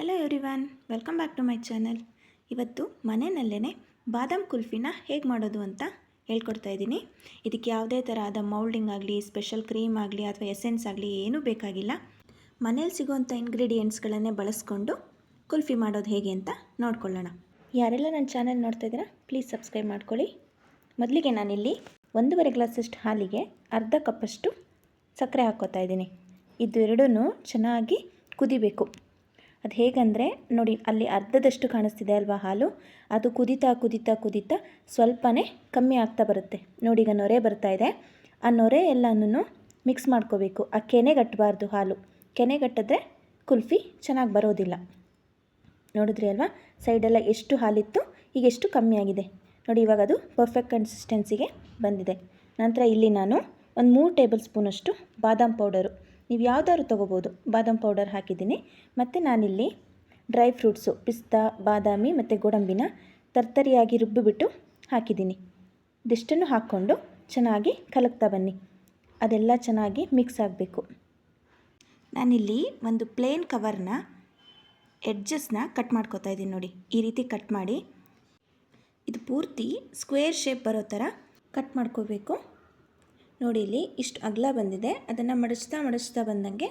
Hello everyone welcome back to my channel ಇವತ್ತು ಮನೆಯಲ್ಲೇ ಬಾದಾಮ್ ಕುಲ್ಫಿನ ಹೇಗೆ ಮಾಡೋದು ಅಂತ ಹೇಳ್ಕೊಡ್ತಾ ಇದ್ದೀನಿ. ಇದಕ್ಕೆ ಯಾವುದೇ ಥರದ ಮೌಲ್ಡಿಂಗ್ ಆಗಲಿ ಸ್ಪೆಷಲ್ ಕ್ರೀಮ್ ಆಗಲಿ ಅಥವಾ ಎಸೆನ್ಸ್ ಆಗಲಿ ಏನೂ ಬೇಕಾಗಿಲ್ಲ. ಮನೇಲಿ ಸಿಗುವಂಥ ಇಂಗ್ರೀಡಿಯೆಂಟ್ಸ್ಗಳನ್ನೇ ಬಳಸ್ಕೊಂಡು ಕುಲ್ಫಿ ಮಾಡೋದು ಹೇಗೆ ಅಂತ ನೋಡ್ಕೊಳ್ಳೋಣ. ಯಾರೆಲ್ಲ ನನ್ನ ಚಾನಲ್ ನೋಡ್ತಾ ಇದ್ದೀರಾ ಪ್ಲೀಸ್ ಸಬ್ಸ್ಕ್ರೈಬ್ ಮಾಡ್ಕೊಳ್ಳಿ. ಮೊದಲಿಗೆ ನಾನಿಲ್ಲಿ ಒಂದೂವರೆ ಗ್ಲಾಸಷ್ಟು ಹಾಲಿಗೆ ಅರ್ಧ ಕಪ್ಪಷ್ಟು ಸಕ್ಕರೆ ಹಾಕ್ಕೋತಾ ಇದ್ದೀನಿ. ಇದು ಎರಡೂ ಚೆನ್ನಾಗಿ ಕುದಿಬೇಕು. ಅದು ಹೇಗಂದರೆ ನೋಡಿ, ಅಲ್ಲಿ ಅರ್ಧದಷ್ಟು ಕಾಣಿಸ್ತಿದೆ ಅಲ್ವಾ ಹಾಲು? ಅದು ಕುದಿತಾ ಕುದಿತಾ ಕುದಿತಾ ಸ್ವಲ್ಪನೇ ಕಮ್ಮಿ ಆಗ್ತಾ ಬರುತ್ತೆ. ನೋಡಿ, ಈಗ ನೊರೆ ಬರ್ತಾ ಇದೆ. ಆ ನೊರೆ ಎಲ್ಲನೂ ಮಿಕ್ಸ್ ಮಾಡ್ಕೋಬೇಕು. ಆ ಕೆನೆಗಟ್ಟಬಾರ್ದು ಹಾಲು. ಕೆನೆಗಟ್ಟಿದ್ರೆ ಕುಲ್ಫಿ ಚೆನ್ನಾಗಿ ಬರೋದಿಲ್ಲ. ನೋಡಿದ್ರಿ ಅಲ್ವಾ? ಸೈಡೆಲ್ಲ ಎಷ್ಟು ಹಾಲಿತ್ತು, ಈಗ ಎಷ್ಟು ಕಮ್ಮಿ ಆಗಿದೆ. ನೋಡಿ, ಇವಾಗ ಅದು ಪರ್ಫೆಕ್ಟ್ ಕನ್ಸಿಸ್ಟೆನ್ಸಿಗೆ ಬಂದಿದೆ. ನಂತರ ಇಲ್ಲಿ ನಾನು ಒಂದು ಮೂರು ಟೇಬಲ್ ಸ್ಪೂನಷ್ಟು ಬಾದಾಮ್ ಪೌಡರು. ನೀವು ಯಾವ್ದಾದ್ರು ತೊಗೋಬೋದು. ಬಾದಾಮ್ ಪೌಡರ್ ಹಾಕಿದ್ದೀನಿ. ಮತ್ತು ನಾನಿಲ್ಲಿ ಡ್ರೈ ಫ್ರೂಟ್ಸು, ಪಿಸ್ತಾ, ಬಾದಾಮಿ ಮತ್ತು ಗೋಡಂಬಿನ ತರ್ತರಿಯಾಗಿ ರುಬ್ಬಿಬಿಟ್ಟು ಹಾಕಿದ್ದೀನಿ. ಇದಿಷ್ಟನ್ನು ಹಾಕ್ಕೊಂಡು ಚೆನ್ನಾಗಿ ಕಲಕ್ತಾ ಬನ್ನಿ. ಅದೆಲ್ಲ ಚೆನ್ನಾಗಿ ಮಿಕ್ಸ್ ಆಗಬೇಕು. ನಾನಿಲ್ಲಿ ಒಂದು ಪ್ಲೇನ್ ಕವರ್ನ ಎಡ್ಜಸ್ನ ಕಟ್ ಮಾಡ್ಕೋತಾ ಇದ್ದೀನಿ ನೋಡಿ. ಈ ರೀತಿ ಕಟ್ ಮಾಡಿ. ಇದು ಪೂರ್ತಿ ಸ್ಕ್ವೇರ್ ಶೇಪ್ ಬರೋ ಥರ ಕಟ್ ಮಾಡ್ಕೋಬೇಕು. ನೋಡಿ ಇಲ್ಲಿ ಇಷ್ಟು ಅಗಲ ಬಂದಿದೆ. ಅದನ್ನು ಮಡಚ್ತಾ ಮಡಚ್ತಾ ಬಂದಂಗೆ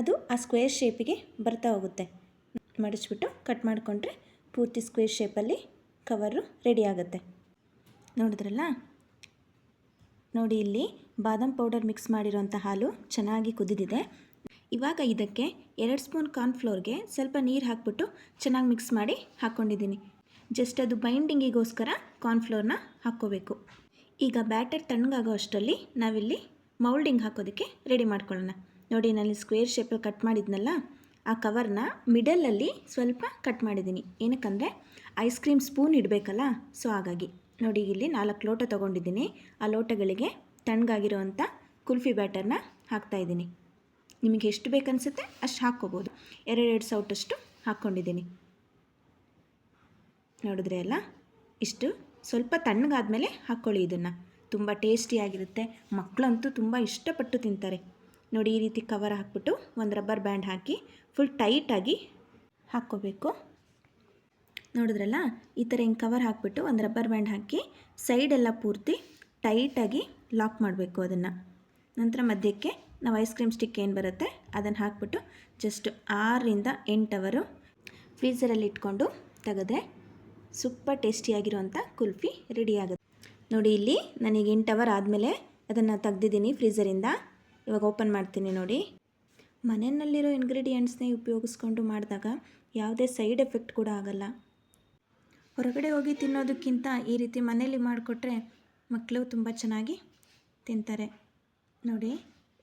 ಅದು ಆ ಸ್ಕ್ವೇರ್ ಶೇಪಿಗೆ ಬರ್ತಾ ಹೋಗುತ್ತೆ. ಮಡಚ್ಬಿಟ್ಟು ಕಟ್ ಮಾಡಿಕೊಂಡ್ರೆ ಪೂರ್ತಿ ಸ್ಕ್ವೇರ್ ಶೇಪಲ್ಲಿ ಕವರು ರೆಡಿ ಆಗುತ್ತೆ. ನೋಡಿದ್ರಲ್ಲ? ನೋಡಿ ಇಲ್ಲಿ ಬಾದಾಮ್ ಪೌಡರ್ ಮಿಕ್ಸ್ ಮಾಡಿರೋಂಥ ಹಾಲು ಚೆನ್ನಾಗಿ ಕುದಿದಿದೆ. ಇವಾಗ ಇದಕ್ಕೆ ಎರಡು ಸ್ಪೂನ್ ಕಾರ್ನ್ಫ್ಲೋರ್ಗೆ ಸ್ವಲ್ಪ ನೀರು ಹಾಕ್ಬಿಟ್ಟು ಚೆನ್ನಾಗಿ ಮಿಕ್ಸ್ ಮಾಡಿ ಹಾಕ್ಕೊಂಡಿದ್ದೀನಿ ಜಸ್ಟ್ ಅದು ಬೈಂಡಿಂಗಿಗೋಸ್ಕರ ಕಾರ್ನ್ಫ್ಲೋರ್ನ ಹಾಕ್ಕೋಬೇಕು. ಈಗ ಬ್ಯಾಟರ್ ತಣ್ಣಗಾಗೋ ಅಷ್ಟರಲ್ಲಿ ನಾವಿಲ್ಲಿ ಮೌಲ್ಡಿಂಗ್ ಹಾಕೋದಕ್ಕೆ ರೆಡಿ ಮಾಡ್ಕೊಳ್ಳೋಣ. ನೋಡಿ ನಾನು ಸ್ಕ್ವೇರ್ ಶೇಪಲ್ಲಿ ಕಟ್ ಮಾಡಿದ್ನಲ್ಲ, ಆ ಕವರ್ನ ಮಿಡಲಲ್ಲಿ ಸ್ವಲ್ಪ ಕಟ್ ಮಾಡಿದ್ದೀನಿ. ಏನಕ್ಕಂದರೆ, ಐಸ್ ಕ್ರೀಮ್ ಸ್ಪೂನ್ ಇಡಬೇಕಲ್ಲ, ಸೊ ಹಾಗಾಗಿ. ನೋಡಿ, ಇಲ್ಲಿ ನಾಲ್ಕು ಲೋಟ ತೊಗೊಂಡಿದ್ದೀನಿ. ಆ ಲೋಟಗಳಿಗೆ ತಣ್ಣಗಾಗಿರುವಂಥ ಕುಲ್ಫಿ ಬ್ಯಾಟರ್ನ ಹಾಕ್ತಾಯಿದ್ದೀನಿ ನಿಮಗೆ ಎಷ್ಟು ಬೇಕನ್ಸುತ್ತೆ ಅಷ್ಟು ಹಾಕ್ಕೋಬೋದು. ಎರಡೆರಡು ಸೌಟಷ್ಟು ಹಾಕ್ಕೊಂಡಿದ್ದೀನಿ. ನೋಡಿದ್ರೆ ಅಲ್ಲ, ಇಷ್ಟು ಸ್ವಲ್ಪ ತಣ್ಣಗಾದ್ಮೇಲೆ ಹಾಕ್ಕೊಳ್ಳಿ ಇದನ್ನು. ತುಂಬ ಟೇಸ್ಟಿಯಾಗಿರುತ್ತೆ. ಮಕ್ಕಳಂತೂ ತುಂಬ ಇಷ್ಟಪಟ್ಟು ತಿಂತಾರೆ. ನೋಡಿ, ಈ ರೀತಿ ಕವರ್ ಹಾಕ್ಬಿಟ್ಟು ಒಂದು ರಬ್ಬರ್ ಬ್ಯಾಂಡ್ ಹಾಕಿ ಫುಲ್ ಟೈಟಾಗಿ ಹಾಕ್ಕೋಬೇಕು. ನೋಡಿದ್ರಲ್ಲ, ಈ ಥರ ಹಿಂಗೆ ಕವರ್ ಹಾಕ್ಬಿಟ್ಟು ಒಂದು ರಬ್ಬರ್ ಬ್ಯಾಂಡ್ ಹಾಕಿ ಸೈಡೆಲ್ಲ ಪೂರ್ತಿ ಟೈಟಾಗಿ ಲಾಕ್ ಮಾಡಬೇಕು ಅದನ್ನು. ನಂತರ ಮಧ್ಯಕ್ಕೆ ನಾವು ಐಸ್ ಕ್ರೀಮ್ ಸ್ಟಿಕ್ ಏನು ಬರುತ್ತೆ, ಅದನ್ನು ಹಾಕ್ಬಿಟ್ಟು ಜಸ್ಟ್ ಆರರಿಂದ ಎಂಟು ಅವರು ಫ್ರೀಝರಲ್ಲಿ ಇಟ್ಕೊಂಡು ತೆಗೆದ್ರೆ ಸೂಪರ್ ಟೇಸ್ಟಿಯಾಗಿರುವಂಥ ಕುಲ್ಫಿ ರೆಡಿ ಆಗುತ್ತೆ ನೋಡಿ ಇಲ್ಲಿ ನನಗೆ ಎಂಟು ಅವರ್ ಆದಮೇಲೆ ಅದನ್ನು ತೆಗ್ದಿದ್ದೀನಿ ಫ್ರೀಝರಿಂದ ಇವಾಗ ಓಪನ್ ಮಾಡ್ತೀನಿ ನೋಡಿ. ಮನೆಯಲ್ಲಿರೋ ಇಂಗ್ರೀಡಿಯೆಂಟ್ಸ್ನೇ ಉಪಯೋಗಿಸ್ಕೊಂಡು ಮಾಡಿದಾಗ ಯಾವುದೇ ಸೈಡ್ ಎಫೆಕ್ಟ್ ಕೂಡ ಆಗಲ್ಲ. ಹೊರಗಡೆ ಹೋಗಿ ತಿನ್ನೋದಕ್ಕಿಂತ ಈ ರೀತಿ ಮನೇಲಿ ಮಾಡಿಕೊಟ್ರೆ ಮಕ್ಕಳು ತುಂಬ ಚೆನ್ನಾಗಿ ತಿಂತಾರೆ. ನೋಡಿ,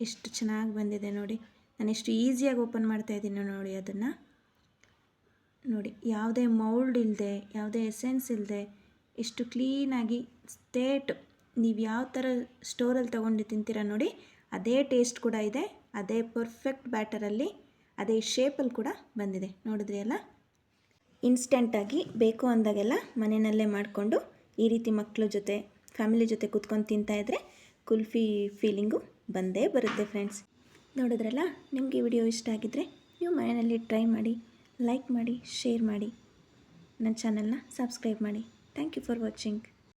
ಎಷ್ಟು ಚೆನ್ನಾಗಿ ಬಂದಿದೆ ನೋಡಿ. ನಾನು ಎಷ್ಟು ಈಸಿಯಾಗಿ ಓಪನ್ ಮಾಡ್ತಾಯಿದ್ದೀನಿ ನೋಡಿ ಅದನ್ನು. ನೋಡಿ, ಯಾವುದೇ ಮೌಲ್ಡ್ ಇಲ್ಲದೆ ಯಾವುದೇ ಎಸೆನ್ಸ್ ಇಲ್ಲದೆ ಎಷ್ಟು ಕ್ಲೀನಾಗಿ ಸ್ಟೇಟ್ ನೀವು ಯಾವ ಥರ ಸ್ಟೋರಲ್ಲಿ ತೊಗೊಂಡು ತಿಂತೀರ ನೋಡಿ, ಅದೇ ಟೇಸ್ಟ್ ಕೂಡ ಇದೆ, ಅದೇ ಪರ್ಫೆಕ್ಟ್ ಬ್ಯಾಟರಲ್ಲಿ, ಅದೇ ಶೇಪಲ್ಲಿ ಕೂಡ ಬಂದಿದೆ. ನೋಡಿದ್ರಿ ಅಲ್ಲ? ಇನ್ಸ್ಟೆಂಟಾಗಿ ಬೇಕು ಅಂದಾಗೆಲ್ಲ ಮನೆಯಲ್ಲೇ ಮಾಡಿಕೊಂಡು ಈ ರೀತಿ ಮಕ್ಕಳ ಜೊತೆ, ಫ್ಯಾಮಿಲಿ ಜೊತೆ ಕೂತ್ಕೊಂಡು ತಿಂತಾಯಿದ್ರೆ ಕುಲ್ಫಿ ಫೀಲಿಂಗು ಬಂದೇ ಬರುತ್ತೆ ಫ್ರೆಂಡ್ಸ್. ನೋಡಿದ್ರಲ್ಲ? ನಿಮಗೆ ವಿಡಿಯೋ ಇಷ್ಟ ಆಗಿದ್ದರೆ ನೀವು ಮನೆಯಲ್ಲಿ ಟ್ರೈ ಮಾಡಿ. ಲೈಕ್ ಮಾಡಿ ಶೇರ್ ಮಾಡಿ. ನನ್ನ ಚಾನಲ್ನ ಸಬ್ಸ್ಕ್ರೈಬ್ ಮಾಡಿ. Thank you for watching